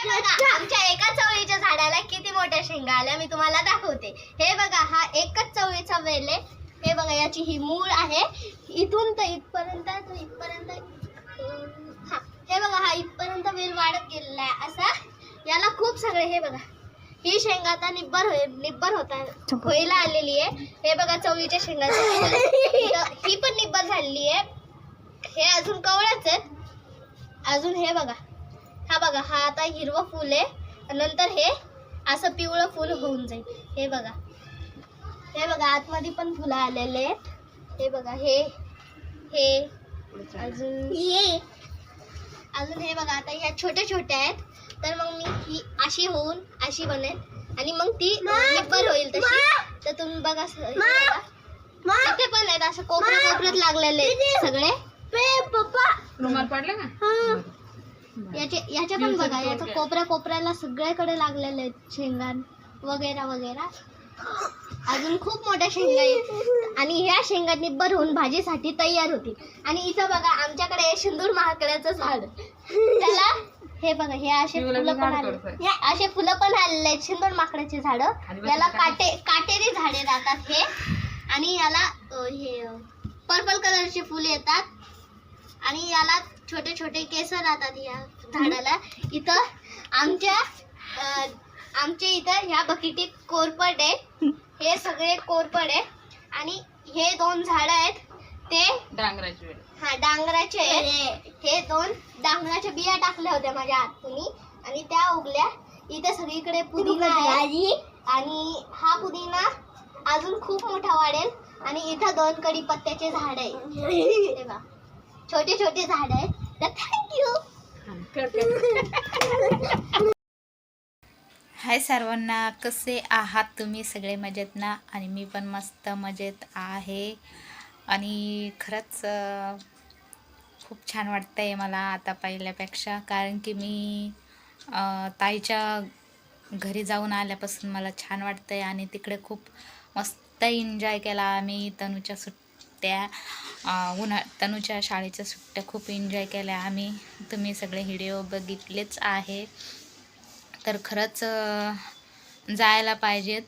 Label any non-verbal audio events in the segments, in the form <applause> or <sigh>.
हे बघा आमच्या एका चवळीच्या झाडाला किती मोठ्या शेंगा आल्या मी तुम्हाला दाखवते. हे बघा हा एकच चवळीचा वेल आहे. हे बघा याची ही मूळ आहे. इथून तर इथपर्यंत तो इथपर्यंत हा. हे बघा हा इथपर्यंत वेल वाढत गेलेला आहे. असा याला खूप सगळे हे बघा. ही शेंगा आता निब्बर होईल निब्बर होता होईला आलेली आहे. हे बघा चवळीच्या शेंगा ही पण निब्बर झालेली आहे. हे अजून कवळच आहेत अजून हे बघा. बघा हा आता हिरवं फूल आहे. नंतर हे असं पिवळं फूल होऊन जाईल. हे बघा. हे बघा आतमध्ये पण फुलं आलेले आहेत. हे बघा हे हे अजून हे. अजून हे बघा आता ह्या छोट्या छोट्या आहेत. तर मग मी ही अशी होऊन अशी बनेल. आणि मग ती निब्बर होईल तशी. तर तुम्ही बघा. इथे पण आहेत असं कोपऱ्या कोपऱ्यात लागलेले आहेत सगळे. पप्पा. रुमाल पडला का? याचे याच्या पण बघा याच्या कोपऱ्या कोपऱ्याला सगळ्याकडे लागलेले आहेत शेंगा वगैरे वगैरे. अजून खूप मोठ्या शेंगा आहेत. आणि ह्या शेंगा निब्बर होऊन भाजीसाठी तयार होतील. आणि इथं बघा आमच्याकडे सिंदूर महाकड्याचं झाड. त्याला हे बघा हे असे फुलं पण आले. हे असे फुलं पण आलेले आहेत सिंदूर माकडाची झाडं. याला काटे काटेरी झाडे राहतात हे. आणि याला हे पर्पल कलरची फुले येतात. आणि याला छोटे छोटे केस राहतात या झाडाला. इथं आमच्या आमच्या इथं ह्या बकेटीत कोरपड आहे. हे सगळे कोरपड आहे. आणि हे दोन झाड आहेत. ते डांगराची हा डांगराचे आहेत. हे दोन डांगराच्या बिया टाकल्या होत्या माझ्या आतुनी आणि त्या उगल्या. इथे सगळीकडे पुदिना आहे. आणि हा पुदिना अजून खूप मोठा वाढेल. आणि इथं दोन कडीपत्त्याचे झाड आहे हे बघा. छोटे छोटे झाड आहेत. तर थँक्यू हाय सर्वांना कसे आहात तुम्ही? सगळे मजेत ना? आणि मी पण मस्त मजेत आहे. आणि खरंच खूप छान वाटतं आहे मला आता पहिल्यापेक्षा. कारण की मी ताईच्या घरी जाऊन आल्यापासून मला छान वाटतं आहे आणि तिकडे खूप मस्त एन्जॉय केला आम्ही तनूच्या सुट्ट्या उन्हा तनूच्या शाळेच्या सुट्ट्या खूप एन्जॉय केल्या आम्ही. तुम्ही सगळे व्हिडिओ बघितलेच आहे तर खरंच जायला पाहिजेत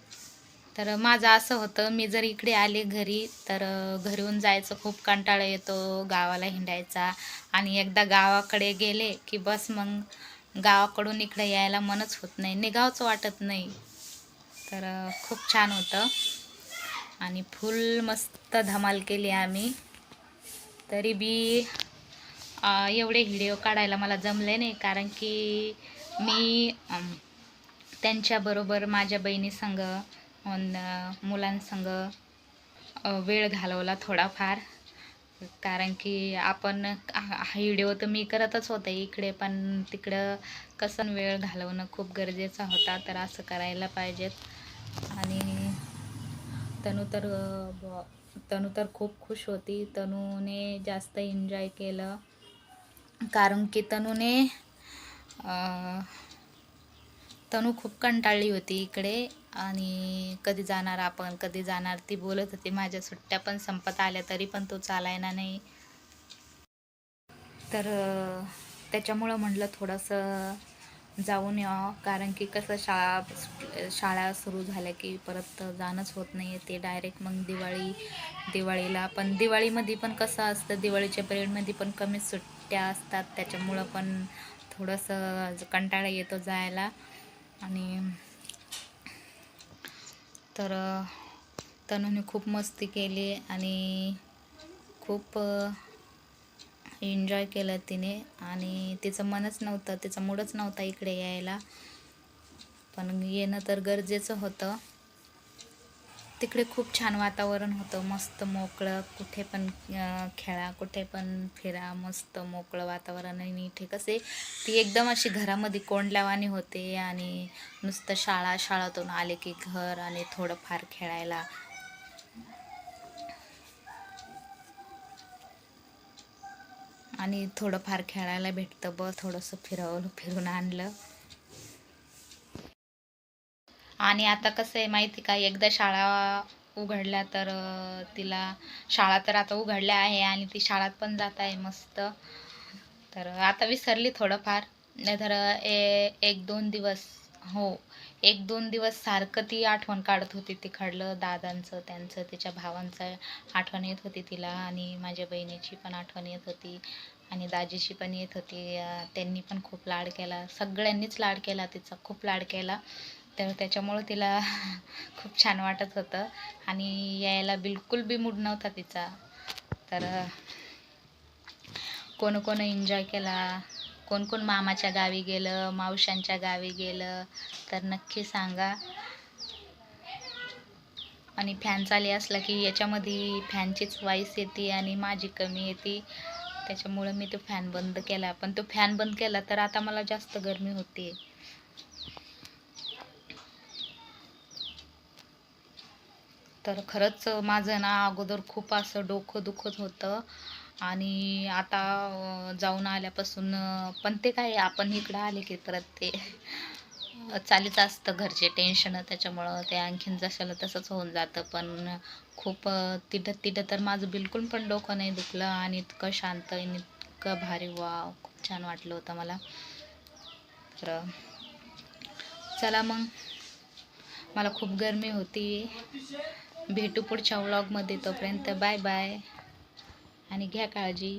तर माझं असं होतं मी जर इकडे आले घरी तर अं, घरून जायचं खूप कंटाळा येतो गावाला हिंडायचा. आणि एकदा गावाकडे गेले की बस मग गावाकडून इकडे यायला मनच होत नाही निघावचं वाटत नाही. तर खूप छान होतं. आणि फुल मस्त धमाल केली आम्ही. तरी बी एवढे व्हिडिओ काढायला मला जमले नाही कारण की मी त्यांच्याबरोबर माझ्या बहिणीसंग मुलांसंग वेळ घालवला थोडाफार. कारण की आपण हा व्हिडिओ तर मी करतच होते इकडे पण तिकडं कसं वेळ घालवणं खूप गरजेचं होता तर असं करायला पाहिजेत. आणि तनू तर अं, तनू तर खूप खुश होती. तनूने जास्त एन्जॉय केलं. कारण की तनूने तनु तनू खूप कंटाळली होती इकडे. आणि कधी जाणार आपण कधी जाणार ती बोलत होती माझ्या सुट्ट्या पण संपत आल्या तरी पण तो चालायना नाही. तर त्याच्यामुळं म्हटलं थोडंसं जाऊन यावं कारण की कसं शाळा शाळा सुरू झाल्या की परत जाणंच होत नाही ते डायरेक्ट मग दिवाळी दिवाळीला पण दिवाळीमध्ये पण कसं असतं दिवाळीच्या पिरियडमध्ये पण कमी सुट्ट्या असतात. त्याच्यामुळं पण थोडंसं कंटाळा येतो जायला. आणि तर अ, तनूने खूप मस्ती केली आणि खूप एन्जॉय केलं तिने आणि तिचं मनच नव्हतं तिचा मूडच नव्हता इकडे यायला. पण येणं तर गरजेचं होतं. तिकडे खूप छान वातावरण होतं मस्त मोकळं कुठे पण खेळा कुठे पण फिरा मस्त मोकळं वातावरण आणि ठीक कसे ती एकदम अशी घरामध्ये कोंडल्यावानी होते आणि नुसतं शाळा शाळातून आले की घर आणि थोडंफार खेळायला. आणि थोडंफार खेळायला भेटतं बस थोडंसं फिरवलं फिरून आणलं. आणि आता कसं आहे माहिती का एकदा शाळा उघडल्या तर तिला शाळा तर आता उघडल्या आहे आणि ती शाळात पण जात आहे मस्त. तर आता विसरली थोडंफार नाहीतर ए एक दोन दिवस हो. एक दोन दिवस सारखं ती आठवण काढत होती. तिकडलं दादांचं त्यांचं तिच्या भावांचं आठवण येत होती तिला आणि माझ्या बहिणीची पण आठवण येत होती आणि दाजीची पण येत होती. त्यांनी पण खूप लाड केला. सगळ्यांनीच लाड केला तिचा. खूप लाड केला. तर त्याच्यामुळं तिला <laughs> खूप छान वाटत होतं आणि यायला बिलकुल बी मूड नव्हता तिचा. तर कोण कोण एन्जॉय केला. कोण कोण मामाच्या गावी गेलं मावशांच्या गावी गेलं तर नक्की सांगा. आणि फॅन चाली असला की याच्यामध्ये फॅनचीच वाईस येते आणि माझी कमी येते. त्याच्यामुळं मी तो फॅन बंद केला. पण तो फॅन बंद केला तर आता मला जास्त गरमी होते. तर खरंच माझं ना अगोदर खूप असं डोकं दुखत होतं. आणि आता जाऊन आल्यापासून पण ते काय आपण इकडं आले की परत ते चालीच असतं घरचे टेन्शन त्याच्यामुळं ते आणखीन जशाला तसंच होऊन जातं. पण खूप तिथं तिथं तर माझं बिलकुल पण डोकं नाही दुखलं आणि इतकं शांत आणि इतकं भारी वाव खूप छान वाटलं होतं मला. तर चला मग. मला खूप गरमी होती. भेटू पुढच्या व्लॉगमध्ये तोपर्यंत. बाय बाय आणि घ्या काळजी.